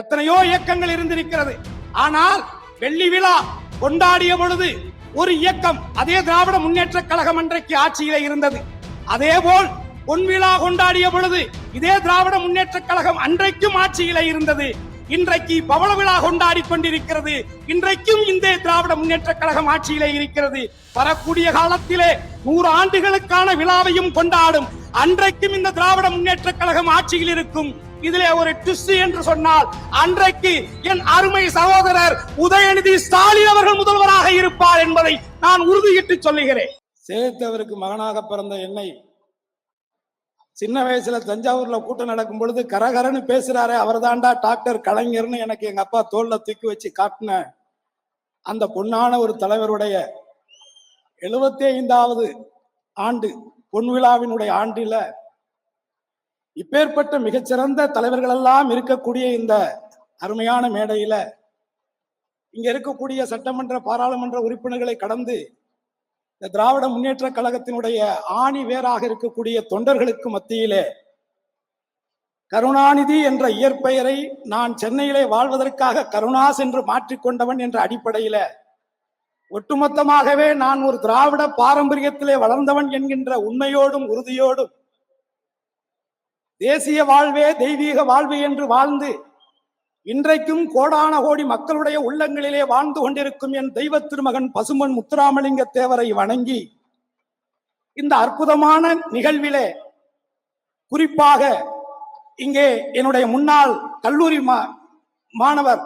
எத்தனையோ இயக்கங்கள் இருந்திருக்கிறது ஆனால் வெள்ளி விழா கொண்டாடிய பொழுது ஒரு இயக்கம் அதே திராவிட முன்னேற்ற கழகம் அன்றைக்கு ஆட்சியில இருந்தது. அதேபோல் பொன் விழா கொண்டாடிய பொழுது இதே திராவிட முன்னேற்ற கழகம் அன்றைக்கும் ஆட்சியில இருந்தது. இன்றைக்கு பவள விழா கொண்டாடி கொண்டிருக்கிறது. இன்றைக்கும் இந்த திராவிட முன்னேற்ற கழகம் ஆட்சியிலே இருக்கிறது. வரக்கூடிய காலத்திலே நூறு ஆண்டுகளுக்கான விழாவையும் கொண்டாடும். அன்றைக்கும் இந்த திராவிட முன்னேற்ற கழகம் ஆட்சியில் இருக்கும். இதிலே ஒரு ட்விஸ்ட் என்று சொன்னால் அன்றைக்கு என் அருமை சகோதரர் உதயநிதி ஸ்டாலின் அவர்கள் முதல்வராக இருப்பார் என்பதை நான் உறுதியிட்டு சொல்லுகிறேன். சேர்த்தவருக்கு மகனாக பிறந்த என்னை சின்ன வயசுல தஞ்சாவூர்ல கூட்டம் நடக்கும் பொழுது கரகரன்னு பேசுறாரு அவர் தாண்டா டாக்டர் கலைஞர்னு எனக்கு எங்க அப்பா தோல்ல தூக்கி வச்சு காட்டின அந்த பொன்னான ஒரு தலைவருடைய எழுபத்தி ஐந்தாவது ஆண்டு பொன் விழாவினுடைய ஆண்டில இப்பேற்பட்ட மிகச்சிறந்த தலைவர்கள் எல்லாம் இருக்கக்கூடிய இந்த அருமையான மேடையில இங்க இருக்கக்கூடிய சட்டமன்ற பாராளுமன்ற உறுப்பினர்களை கடந்து இந்த திராவிட முன்னேற்ற கழகத்தினுடைய ஆணி வேராக இருக்கக்கூடிய தொண்டர்களுக்கு மத்தியிலே கருணாநிதி என்ற இயற்பெயரை நான் சென்னையிலே வாழ்வதற்காக கருணாஸ் என்று மாற்றிக்கொண்டவன் என்ற அடிப்படையில ஒட்டுமொத்தமாகவே நான் ஒரு திராவிட பாரம்பரியத்திலே வளர்ந்தவன் என்கின்ற உண்மையோடும் உறுதியோடும் தேசிய வாழ்வே தெய்வீக வாழ்வு என்று வாழ்ந்து இன்றைக்கும் கோடான கோடி மக்களுடைய உள்ளங்களிலே வாழ்ந்து கொண்டிருக்கும் என் தெய்வ திருமகன் பசுமன் முத்துராமலிங்க தேவரை வணங்கி இந்த அற்புதமான நிகழ்விலே குறிப்பாக இங்கே என்னுடைய முன்னாள் கல்லூரி மா- மாணவர்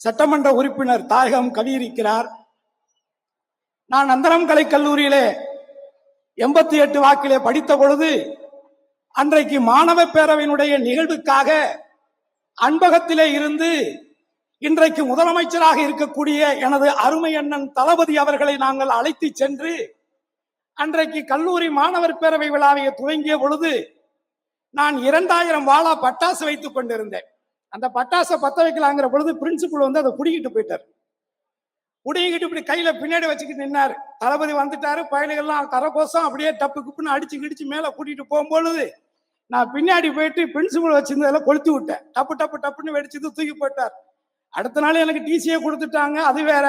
சட்டமன்ற உறுப்பினர் தாயகம் கவியிருக்கிறார். நான் அந்தரம் கலை கல்லூரியிலே எண்பத்தி எட்டு வாக்கிலே படித்த பொழுது அன்றைக்கு மாணவ பேரவையினுடைய நிகழ்வுக்காக அன்பகத்திலே இருந்து இன்றைக்கு முதலமைச்சராக இருக்கக்கூடிய எனது அருமை அண்ணன் தளபதி அவர்களை நாங்கள் அழைத்து சென்று அன்றைக்கு கல்லூரி மாணவர் பேரவை விழாவை துவங்கிய பொழுது நான் இரண்டாயிரம் வாழா பட்டாசு வைத்துக் கொண்டிருந்தேன். அந்த பட்டாசை பத்த வைக்கலாங்கிற பொழுது பிரின்சிபல் வந்து அதை புடிங்கிட்டு போயிட்டார். உடையங்கிட்டு இப்படி கையில பின்னாடி வச்சுக்கிட்டு நின்னாரு. தளபதி வந்துட்டாரு பயணிகள்லாம் கரகோசம் அப்படியே டப்பு குப்புன்னு அடிச்சு கிடிச்சு மேல கூட்டிட்டு போகும்பொழுது நான் பின்னாடி போயிட்டு பிரின்சிபல் வச்சிருந்ததுல கொளுத்தி விட்டேன். டப்பு டப்பு டப்புன்னு வெடிச்சது தூக்கி போட்டார். அடுத்த நாள் எனக்கு டிசியே கொடுத்துட்டாங்க அது வேற.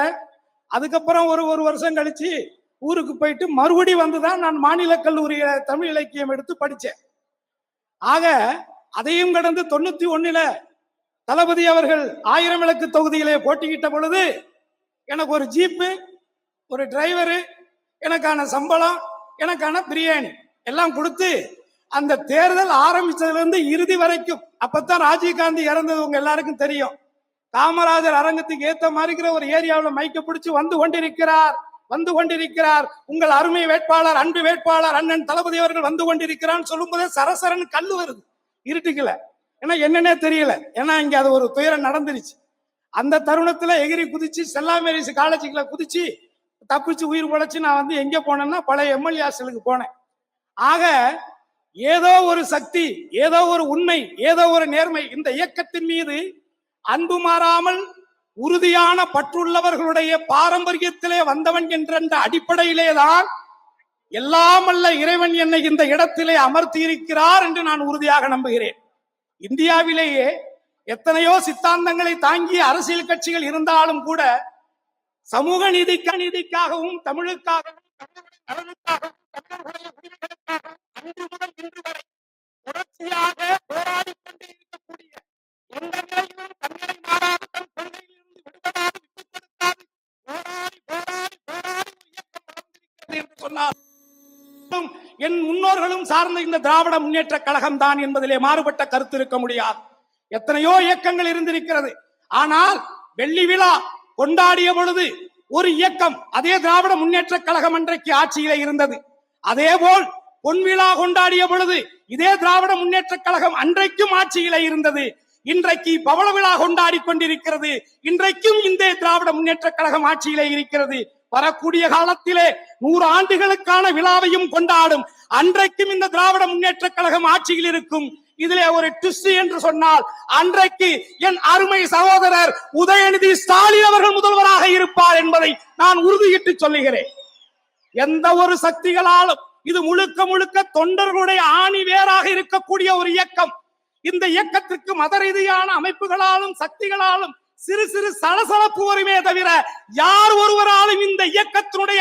அதுக்கப்புறம் ஒரு ஒரு வருஷம் கழிச்சு ஊருக்கு போயிட்டு மறுபடி வந்துதான் நான் மாநில கல்லூரியில தமிழ் இலக்கியம் எடுத்து படித்தேன் ஆக அதையும் கடந்து தொண்ணூத்தி ஒன்னுல தளபதி அவர்கள் ஆயிரம் விளக்கு தொகுதியிலே போட்டியிட்ட பொழுது எனக்கு ஒரு ஜீப்பு ஒரு டிரைவரு எனக்கான சம்பளம் எனக்கான பிரியாணி எல்லாம் கொடுத்து அந்த தேர்தல் ஆரம்பிச்சதுலேருந்து இறுதி வரைக்கும் அப்பத்தான் ராஜீவ்காந்தி இறந்தது உங்க எல்லாருக்கும் தெரியும். காமராஜர் அரங்கத்துக்கு ஏத்த மாதிரிக்கிற ஒரு ஏரியாவில் மைக்க பிடிச்சி வந்து கொண்டிருக்கிறார் வந்து கொண்டிருக்கிறார். உங்கள் அருமை வேட்பாளர் அன்பு வேட்பாளர் அண்ணன் தளபதி அவர்கள் வந்து கொண்டிருக்கிறான்னு சொல்லும் போதே சரசரன் கல்லு வருது. இருட்டுக்கல. ஏன்னா என்னன்னே தெரியல. ஏன்னா இங்க அது ஒரு துயரம் நடந்துருச்சு. அந்த தருணத்துல எகிரி குதிச்சு செல்லாமேரிசு காலேஜுக்குள்ள குதிச்சு தப்பிச்சு உயிர் பொழைச்சு நான் வந்து எங்க போனேன்னா பழைய எம்எல்ஏ ஹாஸ்டலுக்கு போனேன். ஆக ஏதோ ஒரு சக்தி ஏதோ ஒரு உண்மை ஏதோ ஒரு நேர்மை இந்த இயக்கத்தின் மீது அன்பு மாறாமல் உறுதியான பற்றுள்ளவர்களுடைய பாரம்பரியத்திலே வந்தவன் என்ற அடிப்படையிலே தான் எல்லாம் அல்ல இறைவன் என்னை இந்த இடத்திலே அமர்த்தி இருக்கிறார் என்று நான் உறுதியாக நம்புகிறேன். இந்தியாவிலேயே எத்தனையோ சித்தாந்தங்களை தாங்கிய அரசியல் கட்சிகள் இருந்தாலும் கூட சமூக நீதிக்க நீதிக்காகவும் தமிழுக்காகவும் தமிழர்களுடைய நலனுக்காகவும் அன்று முதல் இன்று வரை தொடர்ச்சியாக போராடிக் கொண்டே இருக்கக்கூடிய எந்த நிலையிலும் தங்களை மாறாது தன் கொள்கையிலிருந்து விடுபடாது விட்டுக் கொடுக்காது போராடி போராடி போராடி இயக்கம் வளர்ந்திருக்கிறது என்று சொன்னார் என் முன்னோர்களும் சார்ந்த இந்த திராவிட முன்னேற்ற கழகம் தான் என்பதிலே மாறுபட்ட கருத்து இருக்க முடியாது. எத்தனையோ இயக்கங்கள் இருந்திருக்கிறது ஆனால் வெள்ளி விழா கொண்டாடிய பொழுது ஒரு இயக்கம் அதே திராவிட முன்னேற்ற கழகம் அன்றைக்கு ஆட்சியில இருந்தது. அதேபோல் பொன் விழா கொண்டாடிய பொழுது இதே திராவிட முன்னேற்ற கழகம் அன்றைக்கும் ஆட்சியிலே இருந்தது. இன்றைக்கு பவள விழா கொண்டாடி கொண்டிருக்கிறது. இன்றைக்கும் இந்த திராவிட முன்னேற்ற கழகம் ஆட்சியிலே இருக்கிறது. வரக்கூடிய காலத்திலே நூறு ஆண்டுகளுக்கான விழாவையும் கொண்டாடும். அன்றைக்கும் இந்த திராவிட முன்னேற்ற கழகம் ஆட்சியில் இருக்கும். இதிலே ஒரு டிஸ்ட் என்று சொன்னால் அன்றைக்கு என் அருமை சகோதரர் உதயநிதி ஸ்டாலின் அவர்கள் முதல்வராக இருப்பார் என்பதை நான் உறுதியிட்டு சொல்லுகிறேன். எந்த ஒரு சக்திகளாலும் இது முழுக்க முழுக்க தொண்டர்களுடைய ஆணி வேறாக இருக்கக்கூடிய ஒரு இயக்கம். இந்த இயக்கத்திற்கு மத ரீதியான அமைப்புகளாலும் சக்திகளாலும் சிறு சிறு சலசலப்பு வருமே தவிர யார் ஒருவராலும் இந்த இயக்கத்தினுடைய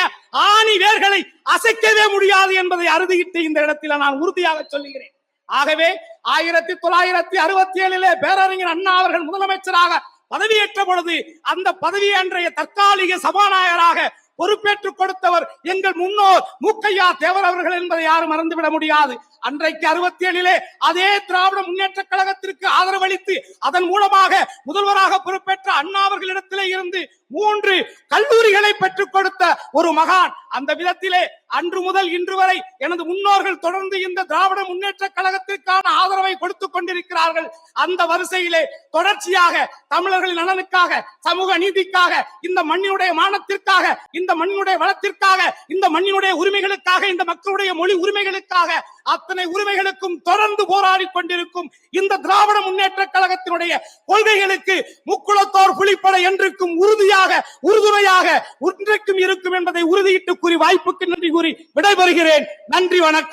ஆணி வேர்களை அசைக்கவே முடியாது என்பதை அறுதியிட்டு இந்த இடத்தில் நான் உறுதியாக சொல்லுகிறேன். ஆகவே ஆயிரத்தி தொள்ளாயிரத்தி அறுபத்தி ஏழிலே பேரறிஞர் அண்ணா அவர்கள் முதலமைச்சராக பதவியேற்ற பொழுது அந்த பதவி அன்றைய தற்காலிக சபாநாயகராக பொறுப்பேற்றுக் கொடுத்தவர் எங்கள் முன்னோர் மூக்கையா தேவர் அவர்கள் என்பதை யாரும் மறந்துவிட முடியாது. அன்றைக்கு அறுபத்தி ஏழிலே அதே திராவிட முன்னேற்ற கழகத்திற்கு ஆதரவளித்து அதன் மூலமாக முதல்வராக பொறுப்பேற்ற அண்ணா அவர்களிடத்திலே இருந்து மூன்று கல்லூரிகளை பெற்றுக் கொடுத்த ஒரு மகான். அந்த விதத்திலே அன்று முதல் இன்று வரை எனது முன்னோர்கள் தொடர்ந்து இந்த திராவிட முன்னேற்ற கழகத்திற்கான ஆதரவை கொடுத்துக் கொண்டிருக்கிறார்கள். அந்த வரிசையிலே தொடர்ச்சியாக தமிழர்களின் நலனுக்காக சமூக நீதிக்காக இந்த மண்ணினுடைய மானத்திற்காக இந்த மண்ணினுடைய வளத்திற்காக இந்த மண்ணினுடைய உரிமைகளுக்காக இந்த மக்களுடைய மொழி உரிமைகளுக்காக அத்தனை உரிமைகளுக்கும் தொடர்ந்து போராடி கொண்டிருக்கும் இந்த திராவிட முன்னேற்ற கழகத்தினுடைய கொள்கைகளுக்கு முக்குளத்தோர் புலிப்படை என்றுக்கும் உறுதியாக உறுதுணையாக ஒன்றைக்கும் இருக்கும் என்பதை உறுதியிட்டு கூறி வாய்ப்புக்கு நன்றி கூறி விடைபெறுகிறேன். நன்றி வணக்கம்.